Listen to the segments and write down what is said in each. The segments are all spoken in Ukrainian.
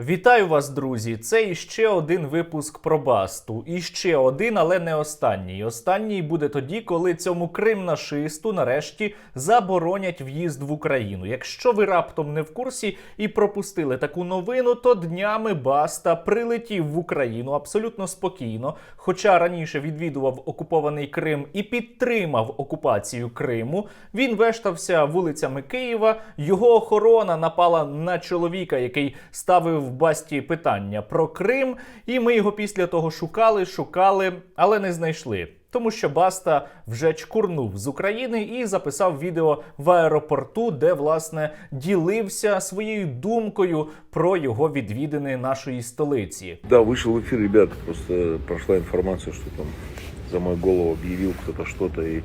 Вітаю вас, друзі! Це іще один випуск про басту. І ще один, але не останній. Останній буде тоді, коли цьому кримнашисту нарешті заборонять в'їзд в Україну. Якщо ви раптом не в курсі і пропустили таку новину, то днями баста прилетів в Україну абсолютно спокійно. Хоча раніше відвідував окупований Крим і підтримав окупацію Криму. Він вештався вулицями Києва. Його охорона напала на чоловіка, який ставив в басті питання про Крим, і ми його після того шукали, шукали, але не знайшли. Тому що Баста вже чкурнув з України і записав відео в аеропорту, де власне ділився своєю думкою про його відвідини нашої столиці. Да, вышел в эфир, ребят, просто прошла информация, что там за мою голову объявил кто-то что-то и э,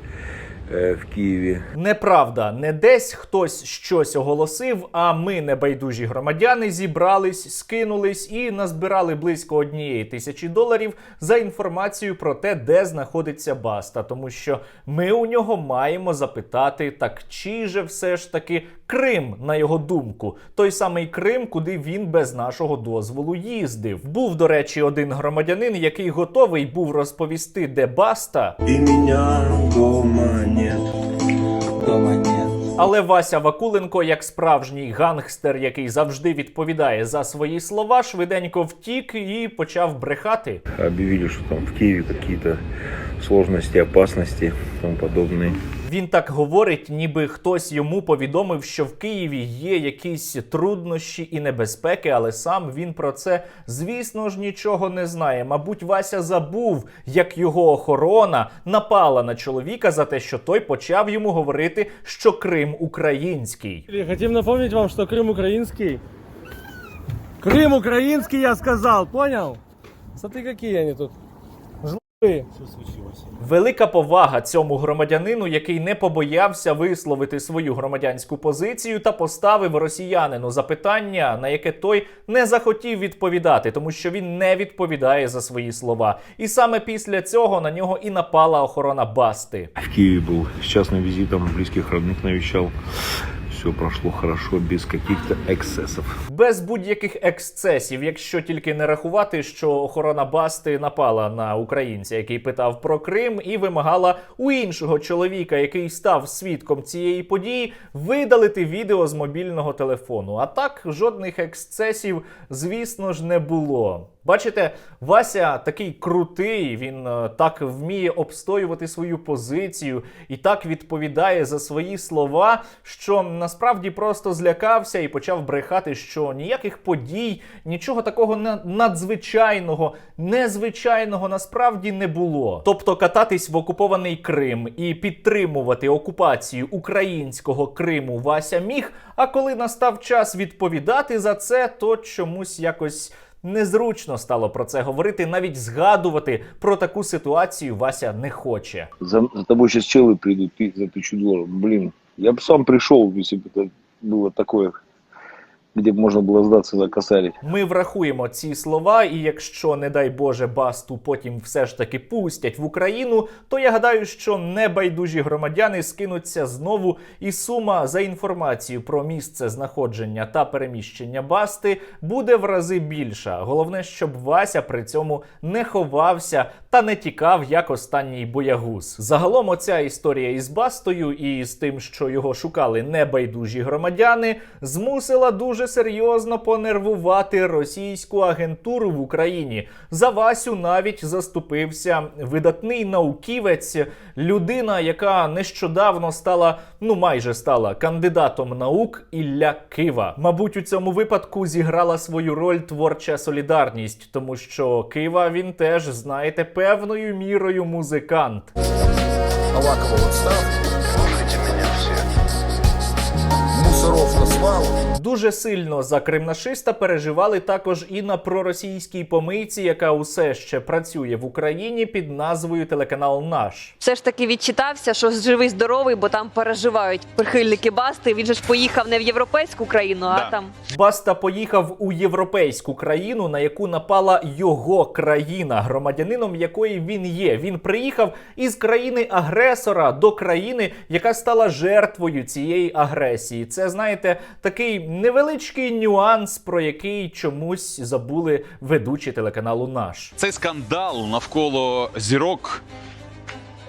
в Києві. Неправда, не десь хтось щось оголосив, а ми, небайдужі громадяни, зібрались, скинулись і назбирали близько однієї тисячі доларів за інформацію про те, де знаходиться Баста. Тому що ми у нього маємо запитати, так чи же все ж таки Крим, на його думку, той самий Крим, куди він без нашого дозволу їздив. Був, до речі, один громадянин, який готовий був розповісти, де Баста. И меня дома нет. Дома нет. Але Вася Вакуленко, як справжній гангстер, який завжди відповідає за свої слова, швиденько втік і почав брехати. Объявили, что там в Киеве какие-то сложности, опасности и тому подобное. Він так говорить, ніби хтось йому повідомив, що в Києві є якісь труднощі і небезпеки, але сам він про це, звісно ж, нічого не знає. Мабуть, Вася забув, як його охорона напала на чоловіка за те, що той почав йому говорити, що Крим український. И Хотим напомнить вам, что Крым украинский. Крым украинский, я сказал, понял? Смотри, какие они тут. Жлобы. Велика повага цьому громадянину, який не побоявся висловити свою громадянську позицію та поставив росіянину запитання, на яке той не захотів відповідати, тому що він не відповідає за свої слова. І саме після цього на нього і напала охорона Басти. В Киеве был с частным визитом, близких родных навещал. Все прошло хорошо, без каких-то эксцессов. Без будь-яких ексцесів, якщо тільки не рахувати, що охорона Басти напала на українця, який питав про Крим, і вимагала у іншого чоловіка, який став свідком цієї події, видалити відео з мобільного телефону. А так жодних ексцесів, звісно ж, не було. Бачите, Вася такий крутий, він е, так вміє обстоювати свою позицію і так відповідає за свої слова, що насправді просто злякався і почав брехати, що ніяких подій, нічого такого на- надзвичайного, незвичайного насправді не було. Тобто кататись в окупований Крим і підтримувати окупацію українського Криму Вася міг. А коли настав час відповідати за це, то чомусь якось. Незручно стало про це говорити, навіть згадувати про таку ситуацію Вася не хоче. За, за тобой сейчас челы придут ты за тысячу долларов. Блин, я бы сам пришел, если бы это было такое, где бы можно было сдаться за косарь. Ми врахуємо ці слова, і якщо, не дай Боже, басту потім все ж таки пустять в Україну, то я гадаю, що небайдужі громадяни скинуться знову, і сума за інформацію про місце знаходження та переміщення басти буде в рази більша. Головне, щоб Вася при цьому не ховався та не тікав як останній боягуз. Загалом, оця історія із бастою і з тим, що його шукали небайдужі громадяни, змусила дуже серйозно понервувати російську агентуру в Україні. За Васю навіть заступився видатний науківець, людина, яка нещодавно стала, ну майже стала кандидатом наук Ілля Кива. Мабуть, у цьому випадку зіграла свою роль творча солідарність, тому що Кива він теж, знаєте, певною мірою музикант. Авакова в Мусоров. Дуже сильно за кримнашиста переживали також і на проросійській помийці, яка усе ще працює в Україні під назвою Телеканал Наш. все ж таки відчитався, що живий здоровий, бо там переживають прихильники Басти. Він же ж поїхав не в європейську країну, а там Баста поїхав у європейську країну, на яку напала його країна, громадянином якої він є. Він приїхав із країни агресора до країни, яка стала жертвою цієї агресії. Це знаєте, такий невеличкий нюанс, про який чомусь забули ведучі телеканалу наш. Цей скандал навколо зірок,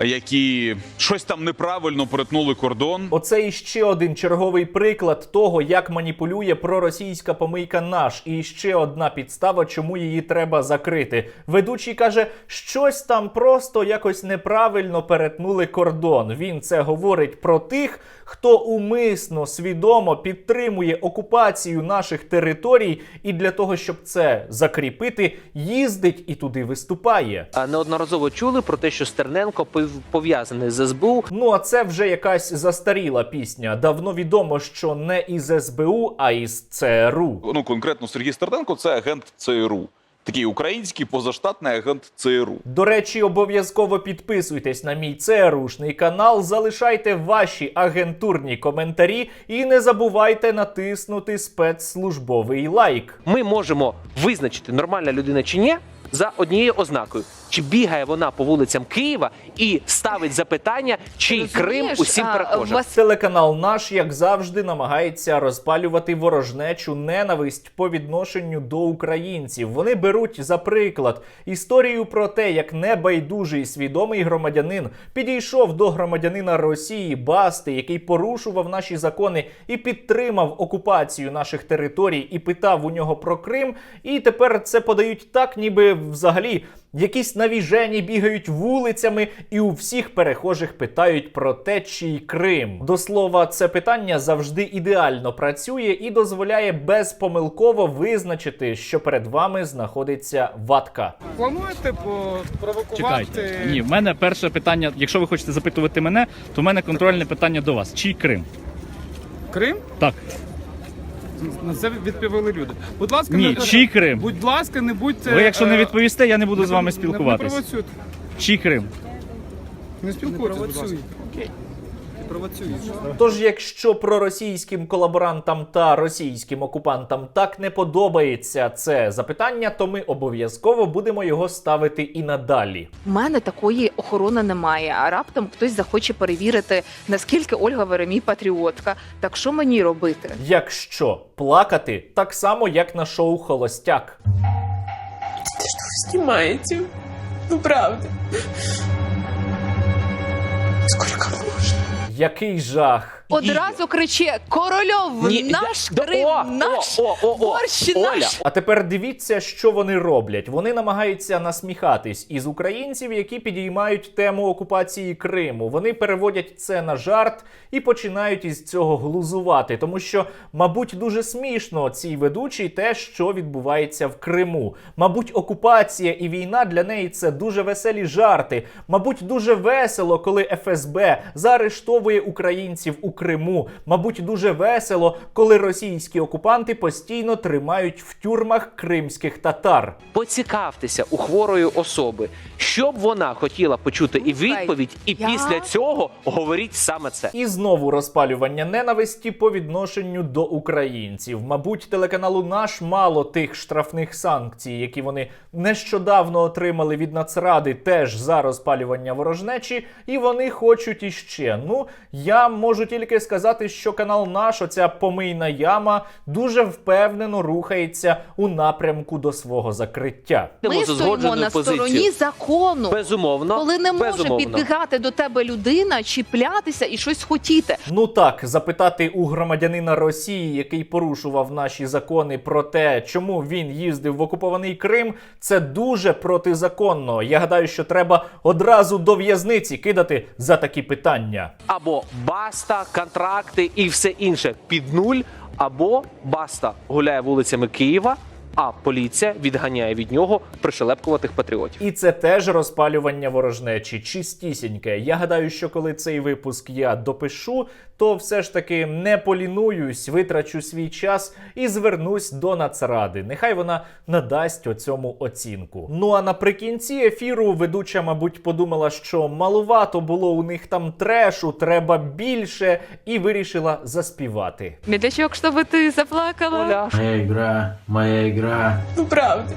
які щось там неправильно перетнули кордон. Оце іще один черговий приклад того, як маніпулює проросійська помийка наш, і ще одна підстава, чому її треба закрити. Ведучий каже, щось там просто якось неправильно перетнули кордон. Він це говорить про тих, хто умисно свідомо підтримує окупацію наших територій, і для того, щоб це закріпити, їздить і туди виступає. А неодноразово чули про те, що Стерненко пов- пов'язаний з СБУ. Ну а це вже якась застаріла пісня. Давно відомо, що не із СБУ, а із ЦРУ. Ну конкретно Сергій Стерненко це агент ЦРУ. Такий український позаштатний агент ЦРУ. До речі, обов'язково підписуйтесь на мій ЦРУшний канал, залишайте ваші агентурні коментарі і не забувайте натиснути спецслужбовий лайк. Ми можемо визначити, нормальна людина чи ні, за однією ознакою. Чи бігає вона по вулицям Києва і ставить запитання, чий Крим усім а, перехожим. вас- Телеканал наш, як завжди, намагається розпалювати ворожнечу ненависть по відношенню до українців. Вони беруть за приклад історію про те, як небайдужий свідомий громадянин підійшов до громадянина Росії Басти, який порушував наші закони і підтримав окупацію наших територій, і питав у нього про Крим. І тепер це подають так, ніби взагалі якісь навіжені бігають вулицями і у всіх перехожих питають про те, чий Крим. До слова, це питання завжди ідеально працює і дозволяє безпомилково визначити, що перед вами знаходиться ватка. Плануєте провокувати? Чекайте. Ні, в мене перше питання. Якщо ви хочете запитувати мене, то в мене контрольне питання до вас. Чий Крим? Крим? Так. На це відповіли люди. Будь ласка, Ні, не чий Крим? Будь ласка, не будьте. Ви якщо не е, відповісте, я не буду з вами не- спілкуватись. Не провоцюйте. Чий Крим? Не спілкуйтесь, будь ласка. Провоцюєш. Тож, якщо проросійським колаборантам та російським окупантам так не подобається це запитання, то ми обов'язково будемо його ставити і надалі. У мене такої охорони немає. А раптом хтось захоче перевірити, наскільки Ольга Веремій патріотка. Так що мені робити? Якщо плакати так само, як на шоу Холостяк. снимаете. Ну правда. Сколько? Який жах! Одразу криче: Корольов, Ні, наш я- Крим, о, наш о, о, о, о. борщ Оля, наш. А тепер дивіться, що вони роблять. Вони намагаються насміхатись із українців, які підіймають тему окупації Криму. Вони переводять це на жарт і починають із цього глузувати, тому що, мабуть, дуже смішно цій ведучій те, що відбувається в Криму. Мабуть, окупація і війна для неї це дуже веселі жарти. Мабуть, дуже весело, коли ФСБ заарештовує українців у Криму. Мабуть, дуже весело, коли російські окупанти постійно тримають в тюрмах кримських татар. поцікавтеся у хворої особи, що б вона хотіла почути і відповідь, і Я- після цього говоріть саме це. І знову розпалювання ненависті по відношенню до українців. Мабуть, телеканалу наш мало тих штрафних санкцій, які вони нещодавно отримали від Нацради, теж за розпалювання ворожнечі, і вони хочуть іще. Ну я можу тільки сказати, що канал наш, оця помийна яма, дуже впевнено рухається у напрямку до свого закриття. Ми стоїмо на позицією. стороні закону. Безумовно, Коли не може безумовно. підбігати до тебе людина, чіплятися і щось хотіти. Ну так, запитати у громадянина Росії, який порушував наші закони про те, чому він їздив в окупований Крим, це дуже протизаконно. Я гадаю, що треба одразу до в'язниці кидати за такі питання. або баста, контракти і все інше під нуль, або баста. Гуляє вулицями Києва, а поліція відганяє від нього пришелепкуватих патріотів. І це теж розпалювання ворожнечі, чистісіньке. Я гадаю, що коли цей випуск я допишу, то все ж таки не полінуюсь, витрачу свій час і звернусь до Нацради. Нехай вона надасть оцьому оцінку. Ну а наприкінці ефіру ведуча, мабуть, подумала, що малувато було у них там трешу, треба більше, і вирішила заспівати. Медлячок, щоб ти заплакала. Оля, Моя игра, моя игра. Ну правда.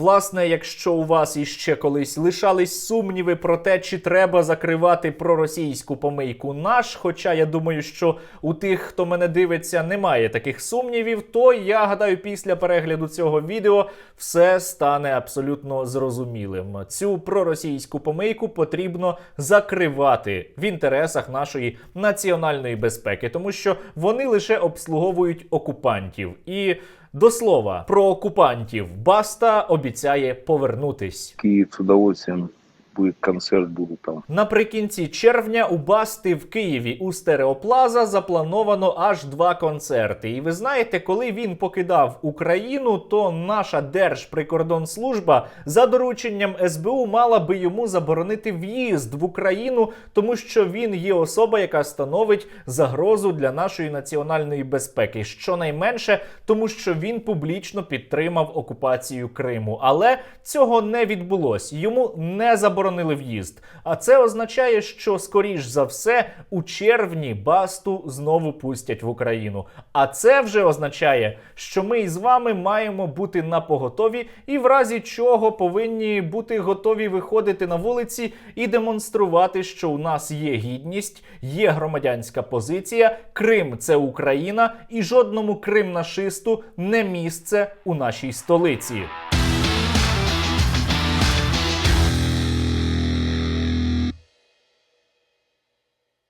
Власне, якщо у вас іще колись лишались сумніви про те, чи треба закривати проросійську помийку наш, хоча я думаю, що у тих, хто мене дивиться, немає таких сумнівів, то я гадаю, після перегляду цього відео все стане абсолютно зрозумілим. Цю проросійську помийку потрібно закривати в інтересах нашої національної безпеки, тому що вони лише обслуговують окупантів і. До слова про окупантів Баста обіцяє повернутись. Київ з удовольствием будет концерт, буду там. Наприкінці червня у Басти в Києві у Стереоплаза заплановано аж два концерти. І ви знаєте, коли він покидав Україну, то наша Держприкордонслужба за дорученням СБУ мала би йому заборонити в'їзд в Україну, тому що він є особа, яка становить загрозу для нашої національної безпеки. Щонайменше, тому що він публічно підтримав окупацію Криму. Але цього не відбулось. Йому не заборонили в'їзд. А це означає, що скоріш за все у червні басту знову пустять в Україну. А це вже означає, що ми із вами маємо бути на поготові і в разі чого повинні бути готові виходити на вулиці і демонструвати, що у нас є гідність, є громадянська позиція. Крим це Україна, і жодному кримнашисту не місце у нашій столиці.